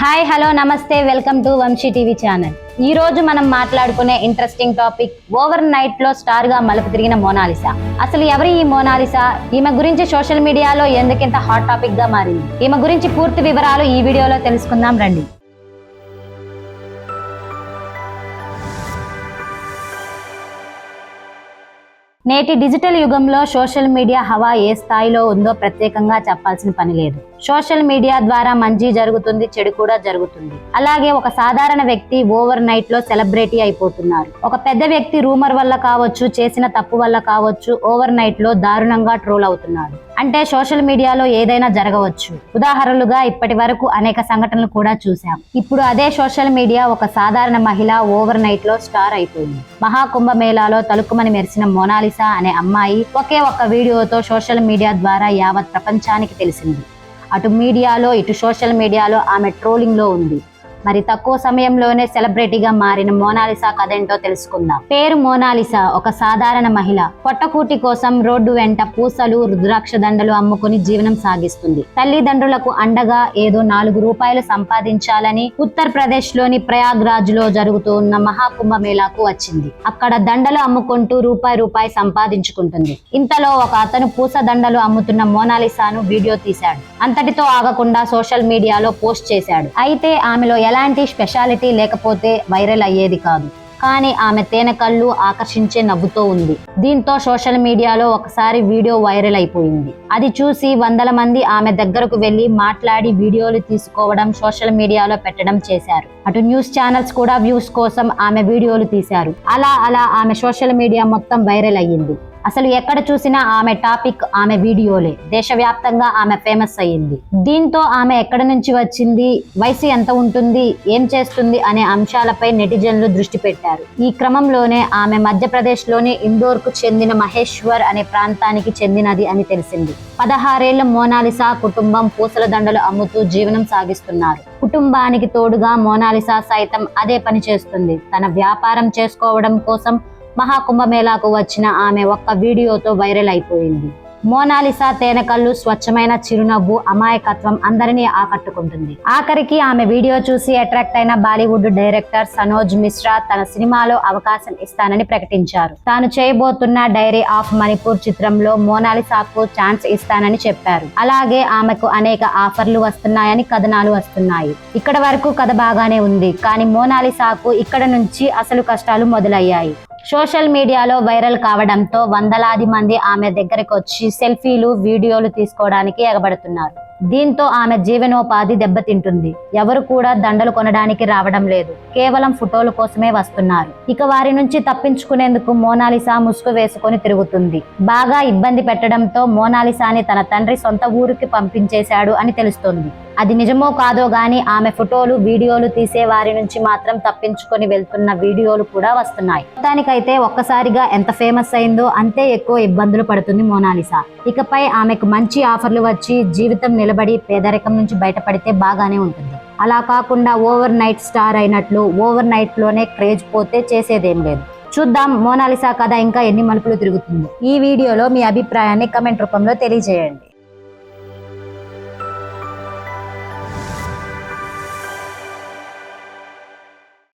Hi hello నమస్తే welcome to Vamshi TV channel. ఈ రోజు మనం మాట్లాడుకునే ఇంట్రెస్టింగ్ టాపిక్ ఓవర్ నైట్లో స్టార్గా మలుపు తిరిగిన మోనాలిసా. అసలు ఎవరి ఈ మోనాలిసా? ఈమె గురించి సోషల్ మీడియాలో ఎందుకింత హాట్ టాపిక్గా మారింది? ఈమె గురించి పూర్తి వివరాలు ఈ వీడియోలో తెలుసుకుందాం రండి. నేటి డిజిటల్ యుగంలో సోషల్ మీడియా హవా ఏ స్థాయిలో ఉందో ప్రత్యేకంగా చెప్పాల్సిన పని లేదు. సోషల్ మీడియా ద్వారా మంచి జరుగుతుంది చెడు కూడా జరుగుతుంది. అలాగే ఒక సాధారణ వ్యక్తి ఓవర్ నైట్లో సెలబ్రిటీ అయిపోతున్నారు. ఒక పెద్ద వ్యక్తి రూమర్ వల్ల కావచ్చు చేసిన తప్పు వల్ల కావచ్చు ఓవర్ నైట్లో దారుణంగా ట్రోల్ అవుతున్నారు అంటే సోషల్ మీడియాలో ఏదైనా జరగవచ్చు. ఉదాహరణలుగా ఇప్పటి వరకు అనేక సంఘటనలు కూడా చూశాం. ఇప్పుడు అదే సోషల్ మీడియా ఒక సాధారణ మహిళ ఓవర్ నైట్లో స్టార్ అయిపోయింది. మహాకుంభ మేళాలో తలుకుమని మెరిసిన మోనాలిసా అనే అమ్మాయి ఒకే ఒక్క వీడియోతో సోషల్ మీడియా ద్వారా యావత్ ప్రపంచానికి తెలిసింది. అటు మీడియాలో ఇటు సోషల్ మీడియాలో ఆమె ట్రోలింగ్లో ఉంది. మరి తక్కువ సమయంలోనే సెలబ్రిటీగా మారిన మోనాలిసా కథ ఏంటో తెలుసుకుందాం. పేరు మోనాలిసా ఒక సాధారణ మహిళ. పొట్టకూటి కోసం రోడ్డు వెంట పూసలు రుద్రాక్ష దండలు అమ్ముకుని జీవనం సాగిస్తుంది. తల్లిదండ్రులకు అండగా ఏదో నాలుగు రూపాయలు సంపాదించాలని ఉత్తరప్రదేశ్లోని ప్రయాగ్రాజ్లో జరుగుతున్న మహాకుంభ మేళాకు వచ్చింది. అక్కడ దండలు అమ్ముకుంటూ రూపాయి రూపాయి సంపాదించుకుంటుంది. ఇంతలో ఒక అతను పూస దండలు అమ్ముతున్న మోనాలిసాను వీడియో తీశాడు. అంతటితో ఆగకుండా సోషల్ మీడియాలో పోస్ట్ చేశాడు. అయితే ఆమెలో ఎలాంటి స్పెషాలిటీ లేకపోతే వైరల్ అయ్యేది కాదు. కానీ ఆమె తేనె కళ్ళు ఆకర్షించే నవ్వుతో ఉంది. దీంతో సోషల్ మీడియాలో ఒకసారి వీడియో వైరల్ అయిపోయింది. అది చూసి వందల మంది ఆమె దగ్గరకు వెళ్ళి మాట్లాడి వీడియోలు తీసుకోవడం సోషల్ మీడియాలో పెట్టడం చేశారు. అటు న్యూస్ ఛానల్స్ కూడా వ్యూస్ కోసం ఆమె వీడియోలు తీశారు. అలా అలా ఆమె సోషల్ మీడియా మొత్తం వైరల్ అయ్యింది. అసలు ఎక్కడ చూసినా ఆమె టాపిక్ ఆమె వీడియోలే. దేశవ్యాప్తంగా ఆమె ఫేమస్ అయ్యింది. దీంతో ఆమె ఎక్కడ నుంచి వచ్చింది వయసు ఎంత ఉంటుంది ఏం చేస్తుంది అనే అంశాలపై నెటిజన్లు దృష్టి పెట్టారు. ఈ క్రమంలోనే ఆమె మధ్యప్రదేశ్లోని ఇండోర్కు చెందిన మహేశ్వర్ అనే ప్రాంతానికి చెందినది అని తెలిసింది. పదహారేళ్ళ మోనాలిసా కుటుంబం పూసల దండలు అమ్ముతూ జీవనం సాగిస్తున్నారు. కుటుంబానికి తోడుగా మోనాలిసా సైతం అదే పని చేస్తుంది. తన వ్యాపారం చేసుకోవడం కోసం మహాకుంభమేళాకు వచ్చిన ఆమె ఒక్క వీడియోతో వైరల్ అయిపోయింది. మోనాలిసా తేనెకళ్ళు స్వచ్ఛమైన చిరునవ్వు అమాయకత్వం అందరినీ ఆకట్టుకుంటుంది. ఆఖరికి ఆమె వీడియో చూసి అట్రాక్ట్ అయిన బాలీవుడ్ డైరెక్టర్ సనోజ్ మిశ్రా తన సినిమాలో అవకాశం ఇస్తానని ప్రకటించారు. తాను చేయబోతున్న డైరీ ఆఫ్ మణిపూర్ చిత్రంలో మోనాలిసాకు ఛాన్స్ ఇస్తానని చెప్పారు. అలాగే ఆమెకు అనేక ఆఫర్లు వస్తున్నాయని కథనాలు వస్తున్నాయి. ఇక్కడ వరకు కథ బాగానే ఉంది కానీ మోనాలిసాకు ఇక్కడ నుంచి అసలు కష్టాలు మొదలయ్యాయి. సోషల్ మీడియాలో వైరల్ కావడంతో వందలాది మంది ఆమె దగ్గరకు వచ్చి సెల్ఫీలు వీడియోలు తీసుకోవడానికి ఎగబడుతున్నారు. దీంతో ఆమె జీవనోపాధి దెబ్బతింటుంది. ఎవరు కూడా దండలు కొనడానికి రావడం లేదు. కేవలం ఫోటోల కోసమే వస్తున్నారు. ఇక వారి నుంచి తప్పించుకునేందుకు మోనాలిసా ముసుగు వేసుకొని తిరుగుతుంది. బాగా ఇబ్బంది పెట్టడంతో మోనాలిసాని తన తండ్రి సొంత ఊరికి పంపించేశాడు అని తెలుస్తోంది. అది నిజమో కాదో కానీ ఆమె ఫోటోలు వీడియోలు తీసే వారి నుంచి మాత్రం తప్పించుకొని వెళ్తున్న వీడియోలు కూడా వస్తున్నాయి. మొత్తానికైతే ఒక్కసారిగా ఎంత ఫేమస్ అయిందో అంతే ఎక్కువ ఇబ్బందులు పడుతుంది మోనాలిసా. ఇకపై ఆమెకు మంచి ఆఫర్లు వచ్చి జీవితం నిలబడి పేదరికం నుంచి బయటపడితే బాగానే ఉంటుంది. అలా కాకుండా ఓవర్ నైట్ స్టార్ అయినట్లు ఓవర్ నైట్లోనే క్రేజ్ పోతే చేసేదేం లేదు. చూద్దాం మోనాలిసా కథ ఇంకా ఎన్ని మలుపులు తిరుగుతుందో. ఈ వీడియోలో మీ అభిప్రాయాన్ని కమెంట్ రూపంలో తెలియజేయండి.